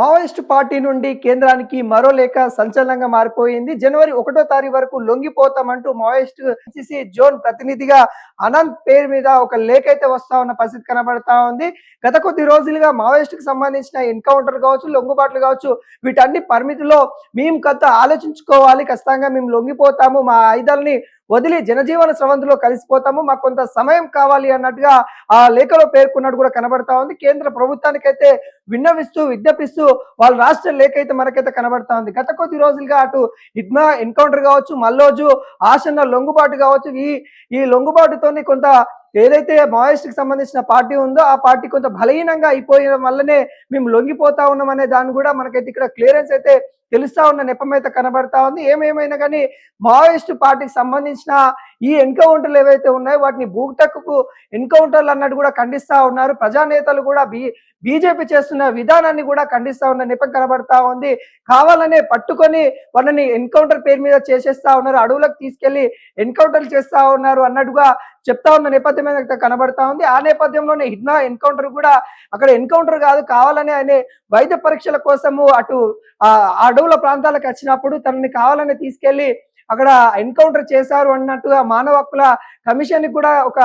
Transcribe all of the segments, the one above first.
Maoist party నుండి కేంద్రానికి మరో లేఖ సంచలనంగా మారిపోయింది. జనవరి ఒకటో తారీఖు వరకు లొంగిపోతామంటూ మావోయిస్టు ఎన్సీసీ జోన్ ప్రతినిధిగా అనంత్ పేరు మీద ఒక లేఖ అయితే వస్తా ఉన్న పరిస్థితి కనబడతా ఉంది. గత కొద్ది రోజులుగా మావోయిస్టుకు సంబంధించిన ఎన్కౌంటర్ కావచ్చు లొంగుబాట్లు కావచ్చు వీటన్ని పరిమితిలో మేము కొంత ఆలోచించుకోవాలి. ఖచ్చితంగా మేము లొంగిపోతాము. మా ఆయుధాలని వదిలి జనజీవన స్రవంతిలో కలిసిపోతాము మాకు కొంత సమయం కావాలి అన్నట్టుగా ఆ లేఖలో పేర్కొన్నట్టు కూడా కనబడతా ఉంది. కేంద్ర ప్రభుత్వానికైతే విన్నవిస్తూ విజ్ఞపిస్తూ వాళ్ళ రాష్ట్ర లేఖ అయితే మనకైతే కనబడతా ఉంది. గత కొద్ది రోజులుగా అటు ఇద్మా ఎన్కౌంటర్ కావచ్చు మల్లోజు ఆసన్న లొంగుబాటు కావచ్చు. ఈ ఈ లొంగుబాటుతోని కొంత ఏదైతే మావోయిస్ట్కి సంబంధించిన పార్టీ ఉందో ఆ పార్టీ కొంత బలహీనంగా అయిపోయిన వల్లనే మేము లొంగిపోతా ఉన్నాం అనే దాన్ని కూడా మనకైతే ఇక్కడ క్లియరెన్స్ అయితే తెలుస్తా ఉన్న నెపమైతే కనబడతా ఉంది. ఏమేమైనా కానీ మావోయిస్ట్ పార్టీకి సంబంధించిన ఈ ఎన్కౌంటర్లు ఏవైతే ఉన్నాయో వాటిని భూటక్కు ఎన్కౌంటర్లు అన్నట్టు కూడా ఖండిస్తా ఉన్నారు. ప్రజానేతలు కూడా బీ బీజేపీ చేస్తున్న విధానాన్ని కూడా ఖండిస్తా ఉన్న నిపం కనబడతా ఉంది. కావాలనే పట్టుకొని వాళ్ళని ఎన్కౌంటర్ పేరు మీద చేసేస్తా ఉన్నారు. అడవులకు తీసుకెళ్ళి ఎన్కౌంటర్లు చేస్తా ఉన్నారు అన్నట్టుగా చెప్తా ఉన్న నేపథ్యం కనబడతా ఉంది. ఆ నేపథ్యంలోనే హిడ్నా ఎన్కౌంటర్ కూడా అక్కడ ఎన్కౌంటర్ కాదు కావాలని ఆయన వైద్య పరీక్షల కోసము అటు ఆ అడవుల ప్రాంతాలకు వచ్చినప్పుడు తనని కావాలని తీసుకెళ్ళి అక్కడ ఎన్కౌంటర్ చేశారు అన్నట్టుగా మానవ హక్కుల కమిషన్ కూడా ఒక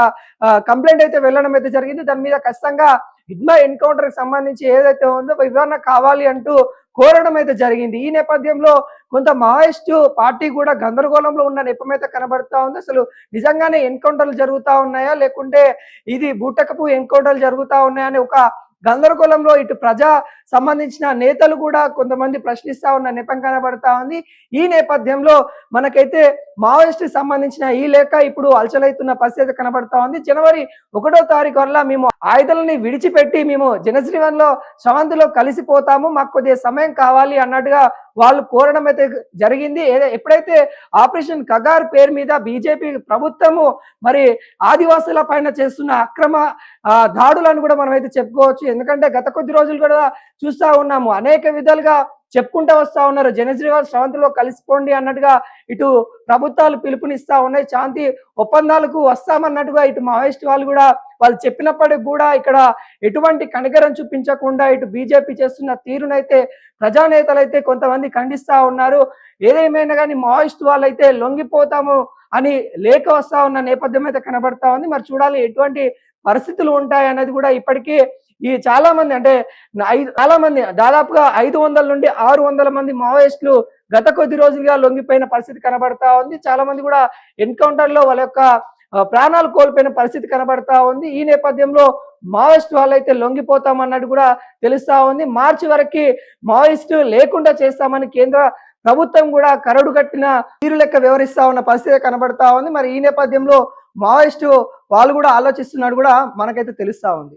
కంప్లైంట్ అయితే వెళ్ళడం అయితే జరిగింది. దాని మీద ఖచ్చితంగా హిడ్మా ఎన్కౌంటర్కి సంబంధించి ఏదైతే ఉందో వివరణ కావాలి అంటూ కోరడం అయితే జరిగింది. ఈ నేపథ్యంలో కొంత మావోయిస్ట్ పార్టీ కూడా గందరగోళంలో ఉన్న నెపం అయితే కనబడతా ఉంది. అసలు నిజంగానే ఎన్కౌంటర్లు జరుగుతా ఉన్నాయా? లేకుంటే ఇది బూటకపు ఎన్కౌంటర్లు జరుగుతా ఉన్నాయా? అని ఒక గందరగోళంలో ఇటు ప్రజా సంబంధించిన నేతలు కూడా కొంతమంది ప్రశ్నిస్తా ఉన్న నెపం కనబడతా ఉంది. ఈ నేపథ్యంలో మనకైతే మావోయిస్ట్ సంబంధించిన ఈ లేఖ ఇప్పుడు అలచలైతున్న పరిస్థితి కనబడతా ఉంది. జనవరి ఒకటో తారీఖు వల్ల మేము ఆయుధాలని విడిచిపెట్టి మేము జనజీవన్లో శ్రవంతిలో కలిసిపోతాము. మాకు కొద్దిగా సమయం కావాలి అన్నట్టుగా వాళ్ళు కోరడం అయితే జరిగింది. ఏదో ఎప్పుడైతే ఆపరేషన్ కగార్ పేరు మీద బీజేపీ ప్రభుత్వము మరి ఆదివాసుల పైన చేస్తున్న అక్రమ దాడులను కూడా మనం అయితే చెప్పుకోవచ్చు. ఎందుకంటే గత కొద్ది రోజులు కూడా చూస్తా ఉన్నాము. అనేక విధాలుగా చెప్పుకుంటూ వస్తా ఉన్నారు. జనశ్రీవాల్ శ్రవంతిలో కలిసిపోండి అన్నట్టుగా ఇటు ప్రభుత్వాలు పిలుపునిస్తా ఉన్నాయి. శాంతి ఒప్పందాలకు వస్తామన్నట్టుగా ఇటు మావోయిస్ట్ వాళ్ళు కూడా వాళ్ళు చెప్పినప్పటికి కూడా ఇక్కడ ఎటువంటి కనికరం చూపించకుండా ఇటు బీజేపీ చేస్తున్న తీరునైతే ప్రజానేతలైతే కొంతమంది ఖండిస్తా ఉన్నారు. ఏదేమైనా కానీ మావోయిస్ట్ వాళ్ళైతే లొంగిపోతాము అని లేఖ వస్తా ఉన్న నేపథ్యం అయితే కనబడతా ఉంది. మరి చూడాలి ఎటువంటి పరిస్థితులు ఉంటాయి అనేది కూడా ఇప్పటికీ ఈ చాలా మంది అంటే ఐదు చాలా మంది దాదాపుగా ఐదు వందల నుండి ఆరు వందల మంది మావోయిస్టులు గత కొద్ది రోజులుగా లొంగిపోయిన పరిస్థితి కనబడతా ఉంది. చాలా మంది కూడా ఎన్కౌంటర్లో వాళ్ళ యొక్క ప్రాణాలు కోల్పోయిన పరిస్థితి కనబడతా ఉంది. ఈ నేపథ్యంలో మావోయిస్ట్ వాళ్ళైతే లొంగిపోతామన్నట్టు కూడా తెలుస్తా ఉంది. మార్చి వరకు మావోయిస్టు లేకుండా చేస్తామని కేంద్ర ప్రభుత్వం కూడా కరడు కట్టిన తీరు లెక్క వివరిస్తా ఉన్న పరిస్థితి కనబడతా ఉంది. మరి ఈ నేపథ్యంలో మావోయిస్టు వాళ్ళు కూడా ఆలోచిస్తున్నట్టు కూడా మనకైతే తెలుస్తా ఉంది.